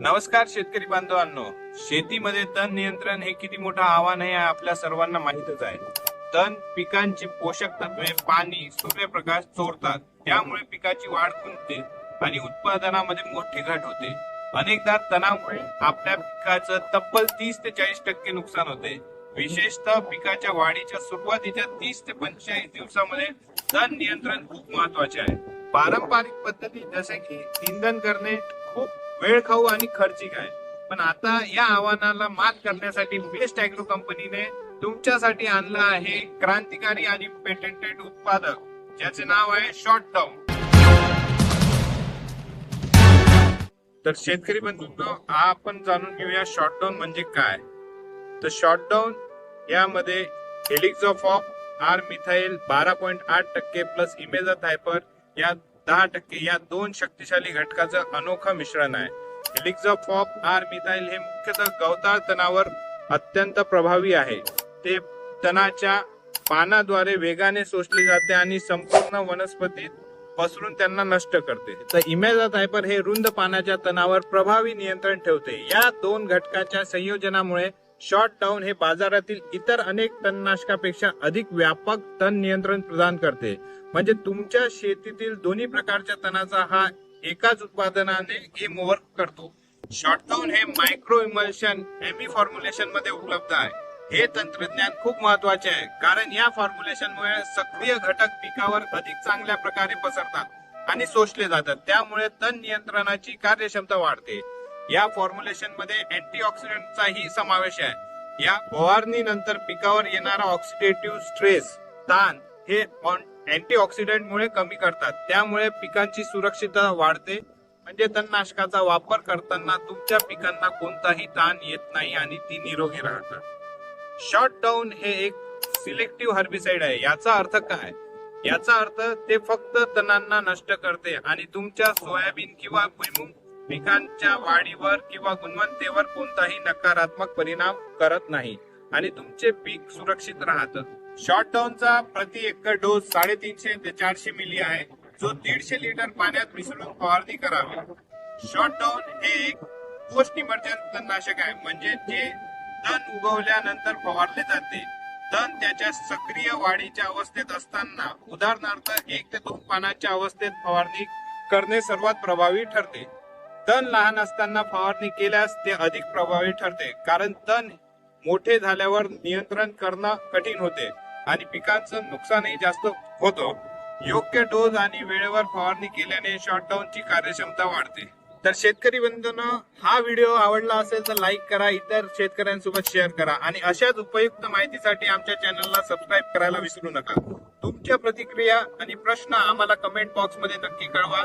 नमस्कार शेतकरी बांधवांनो. शेतीमध्ये तण नियंत्रण हे किती मोठं आव्हान आहे आपल्या सर्वांना माहितच आहे. तण पिकांची पोषक तत्वे पाणी सूर्यप्रकाश चोरतात. त्यामुळे पिकाची वाढ खुंटते आणि उत्पादनामध्ये मोठी घट होते. अनेकदा तणामुळे आपल्या पिकाचं तब्बल तीस ते चाळीस टक्के नुकसान होते. विशेषतः पिकाच्या वाढीच्या सुरुवातीच्या तीस ते पंचेचाळीस दिवसामध्ये तण नियंत्रण खूप महत्त्वाचे आहे. पारंपरिक पद्धती जसे की इंधन करणे खूप वेळ खाऊ आणि खर्चिक आहे पण आता या आव्हानाला मात करण्यासाठी बेस्ट अॅग्रो कंपनीने तुमच्यासाठी आणला आहे क्रांतिकारी आणि पेटेंटेड उत्पादक ज्याचे नाव आहे शॉर्ट डाऊन तर शेतकरी बंधूंनो आपण जाणून घेऊया शॉटडाऊन म्हणजे काय. तर शॉटडाऊन यामध्ये हेलिक्झोफॉप आर मिथाईल बारा पॉईंट आठ टक्के प्लस इमेजा थायपर या दहा टक्के या दोन शक्तिशाली घटकाचं अनोखं मिश्रण आहे. हेलिक्झोफॉप आर मिथाईल हे मुख्यतः गवताळ तणावर अत्यंत प्रभावी आहे. ते तणाच्या पानाद्वारे वेगाने शोषले जाते आणि संपूर्ण वनस्पतीत पसरून त्यांना नष्ट करते. तर इमेझाथायपर हे रुंद पानाच्या तणावर प्रभावी नियंत्रण ठेवते. या दोन घटकाच्या संयोजनामुळे शॉर्ट डाऊन हे बाजारातील इतर अनेक तणनाशकापेक्षा अधिक व्यापक तण नियंत्रण प्रदान करते. म्हणजे तुमच्या शेतीतील दोन्ही प्रकारच्या तणाचा हा एकाच उत्पादनाने गेम ओव्हर करतो. शॉर्टडाऊन हे मायक्रो इमल्शन एमी फॉर्म्युलेशनमध्ये उपलब्ध आहे. हे तंत्रज्ञान खूप महत्त्वाचे आहे कारण या फॉर्म्युलेशनमुळे सक्रिय घटक पिकावर अधिक चांगल्या प्रकारे पसरतात आणि सोशले जातात. त्यामुळे तण नियंत्रणाची कार्यक्षमता वाढते. या फॉर्म्युलेशनमध्ये अँटीऑक्सिडंटचाही समावेश आहे. या फवारणी नंतर पिकावर येणारा ऑक्सिडेटिव्ह स्ट्रेस ताण हे अँटीऑक्सिडंट मुळे कमी करतात. त्यामुळे पिकांची सुरक्षितता वाढते. म्हणजे तणनाशकाचा वापर करताना तुमच्या पिकांना कोणताही ताण येत नाही आणि ती निरोगी राहतात. शॉर्ट डाऊन हे एक सिलेक्टिव्ह हर्बिसाइड आहे. याचा अर्थ काय? याचा अर्थ ते फक्त तणांना नष्ट करते आणि तुमच्या सोयाबीन किंवा भुईमुग पिकांच्या वाढीवर किंवा गुणवत्तेवर कोणताही नकारात्मक परिणाम करत नाही. आणि तुमचे पीक सुरक्षित राहतं. शॉर्ट डाऊनचा प्रति एकर डोस साडेतीनशे ते चारशे मिली आहे. जो दीडशे लिटर पाण्यात मिसळून फवारणी करावी. शॉर्ट डाऊन हे एक पोस्ट इमर्जन्स तणनाशक आहे. म्हणजे जे तण उगवल्यानंतर फवारले जाते. तण त्याच्या सक्रिय वाढीच्या अवस्थेत असताना उदाहरणार्थ एक ते दोन पानाच्या अवस्थेत फवारणी करणे सर्वात प्रभावी ठरते. तण लहान असताना फवारणी केल्यास ते अधिक प्रभावी ठरते कारण तण मोठे झाल्यावर नियंत्रण करणं कठीण होते आणि पिकांचं नुकसानही जास्त होतो. योग्य डोस आणि वेळेवर फवारणी केल्याने शॉटडाऊनची कार्यक्षमता वाढते. तर शेतकरी बंधूंनो हा व्हिडिओ आवडला असेल तर लाईक करा इतर शेतकऱ्यांसोबत शेअर करा आणि अशाच उपयुक्त माहितीसाठी आमच्या चॅनलला सबस्क्राईब करायला विसरू नका. तुमच्या प्रतिक्रिया आणि प्रश्न आम्हाला कमेंट बॉक्समध्ये नक्की कळवा.